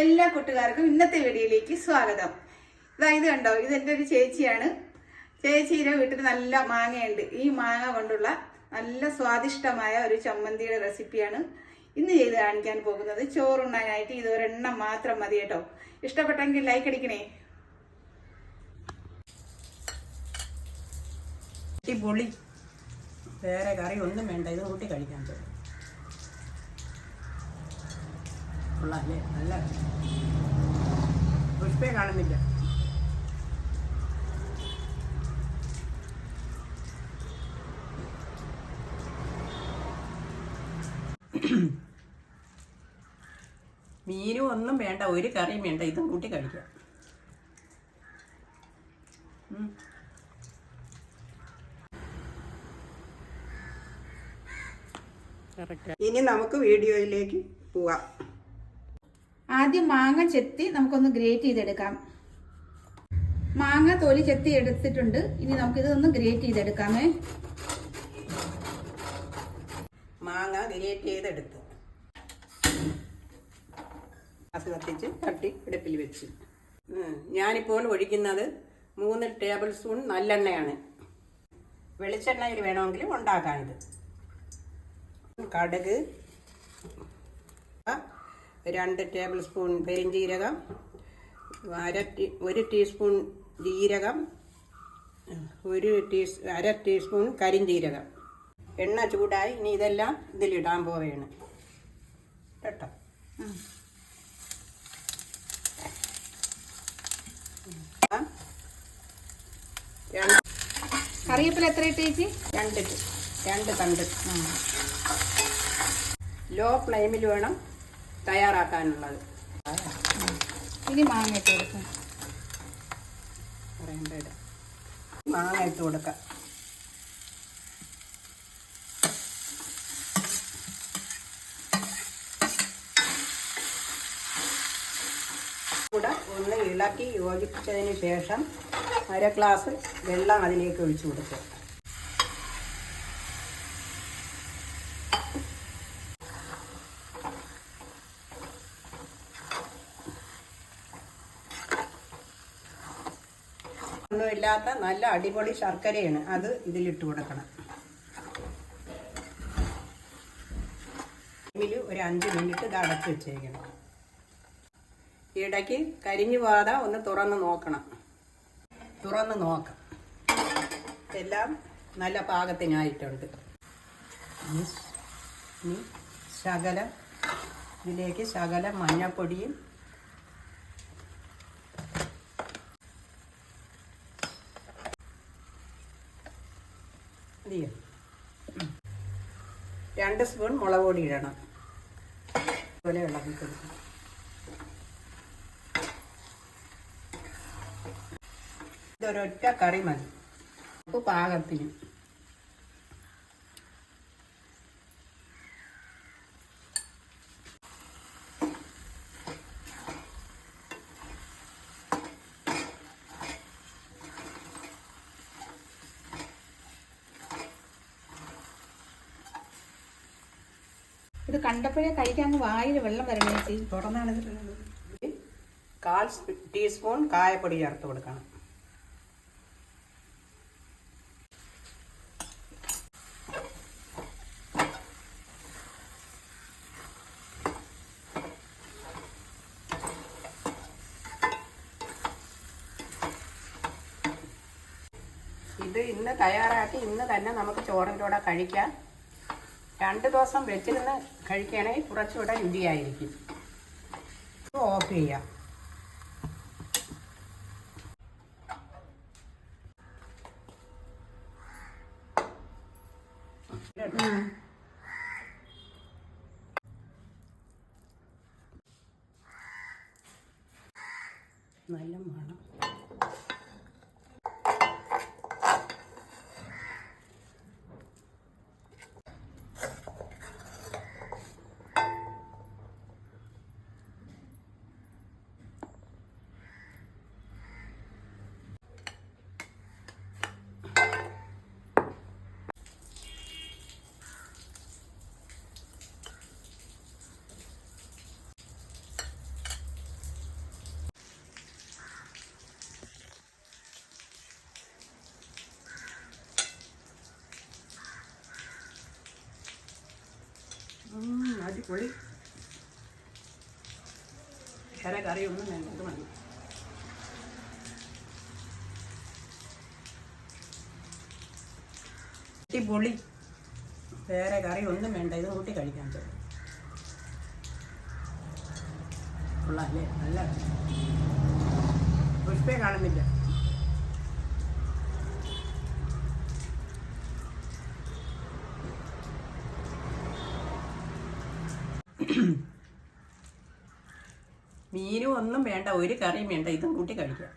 എല്ലാ കൂട്ടുകാർക്കും ഇന്നത്തെ വീഡിയോയിലേക്ക് സ്വാഗതം. ഇതാ ഇത് കണ്ടോ? ഇത് എന്റെ ഒരു ചേച്ചിയാണ്. ചേച്ചിയുടെ വീട്ടിൽ നല്ല മാങ്ങയുണ്ട്. ഈ മാങ്ങ കൊണ്ടുള്ള നല്ല സ്വാദിഷ്ടമായ ഒരു ചമ്മന്തിയുടെ റെസിപ്പിയാണ് ഇന്ന് ചെയ്ത് കാണിക്കാൻ പോകുന്നത്. ചോറുണ്ണാനായിട്ട് ഇത് ഒരെണ്ണം മാത്രം മതി കേട്ടോ. ഇഷ്ടപ്പെട്ടെങ്കിൽ ലൈക്ക് അടിക്കണേ. പൊളി വേറെ കറി ഒന്നും വേണ്ട. ഇത് കൂട്ടി കഴിക്കാൻ പറ്റും കൊള്ളാല്ലേ? നല്ല പുഷ്പേ കാണുന്നില്ല. മീനും ഒന്നും വേണ്ട ഒരു കറിയും വേണ്ട ഇതും കൂട്ടി കഴിക്കാം. ഇനി നമുക്ക് വീഡിയോയിലേക്ക് പോവാം. ആദ്യം മാങ്ങ ചെത്തി നമുക്കൊന്ന് ഗ്രേറ്റ് ചെയ്തെടുക്കാം. മാങ്ങ തൊലി ചെത്തി എടുത്തിട്ടുണ്ട്. ഇനി നമുക്കിത് ഒന്ന് ഗ്രേറ്റ് ചെയ്തെടുക്കാമേ. മാങ്ങ ഗ്രേറ്റ് ചെയ്തെടുത്തു. കത്തിച്ച് തട്ടി ഇടുപ്പിൽ വെച്ച്. ഞാനിപ്പോൾ ഒഴിക്കുന്നത് മൂന്ന് ടേബിൾ സ്പൂൺ നല്ലെണ്ണയാണ്. വെളിച്ചെണ്ണയിൽ വേണമെങ്കിൽ ഉണ്ടാക്കാൻ ഇത് കടുക് രണ്ട് ടേബിൾ സ്പൂൺ പെരിഞ്ജീരകം അര ഒരു ടീസ്പൂൺ ജീരകം ഒരു ടീസ് അര ടീസ്പൂൺ കരിഞ്ജീരകം എണ്ണ ചൂടായി ഇനി ഇതെല്ലാം ഇതിലിടാൻ പോവുകയാണ്. കേട്ടോ? കറിവേപ്പില എത്ര ഇട്ട് ചേച്ചി? രണ്ട് രണ്ട് തണ്ട്. ലോ ഫ്ലെയിമിൽ വേണം തയ്യാറാക്കാനുള്ളത്. ഇനി മാങ്ങ ഇട്ട് കൊടുക്കാം. പറയേണ്ടത് മാങ്ങ ഇട്ട് കൊടുക്കാം. കൂടെ ഒന്ന് ഇളക്കി യോജിപ്പിച്ചതിന് ശേഷം അര ഗ്ലാസ് വെള്ളം അതിലേക്ക് ഒഴിച്ചു കൊടുക്കുക. ഒന്നുമില്ലാത്ത നല്ല അടിപൊളി ശർക്കരയാണ് അത് ഇതിലിട്ട് കൊടുക്കണം. ഇതിൽ ഒരു അഞ്ച് മിനിറ്റ് ഇത് അടച്ചു വെച്ചേക്കണം. ഇടയ്ക്ക് കരിഞ്ഞു പോകാതെ ഒന്ന് തുറന്ന് നോക്കണം. തുറന്ന് നോക്കാം. എല്ലാം നല്ല പാകത്തിനായിട്ടുണ്ട്. ഇനി ശകലം ഇതിലേക്ക് ശകലം മഞ്ഞപ്പൊടിയും മതിയോ രണ്ട് സ്പൂൺ മുളക് പൊടി ഇടണം. അതുപോലെ ഇളക്കി കൊടുക്കണം ഇതൊരൊറ്റ കറി മതി. ഉപ്പ് പാകത്തിന്. ഇത് കണ്ടപ്പോഴേ കഴിക്കാൻ വായിൽ വെള്ളം വരണം ചേച്ചി. ഇതിലുള്ളത്. കാൽ സ്പൂ- ടീസ്പൂൺ കായപ്പൊടി ചേർത്ത് കൊടുക്കണം. ഇത് ഇന്ന് തയ്യാറാക്കി ഇന്ന് തന്നെ നമുക്ക് ചോറിന്റെ കൂടെ കഴിക്കാം. രണ്ട് ദിവസം വെച്ചിരുന്ന് കഴിക്കുകയാണെങ്കിൽ കുറച്ചുകൂടെ രുചിയായിരിക്കും. ഓഫ് ചെയ്യാം. നല്ല മണം. അടിപൊളി. വേറെ കറിയൊന്നും വേണ്ട ഇത് മതി. അടിപൊളി. വേറെ കറി ഒന്നും വേണ്ട ഇത് കൂട്ടി കഴിക്കാൻ പറ്റും കൊള്ളാല്ലേ നല്ല പുഷ്പേ കാണുന്നില്ല. മീനും ഒന്നും വേണ്ട ഒരു കറിയും വേണ്ട ഇതും കൂട്ടി കഴിക്കാം.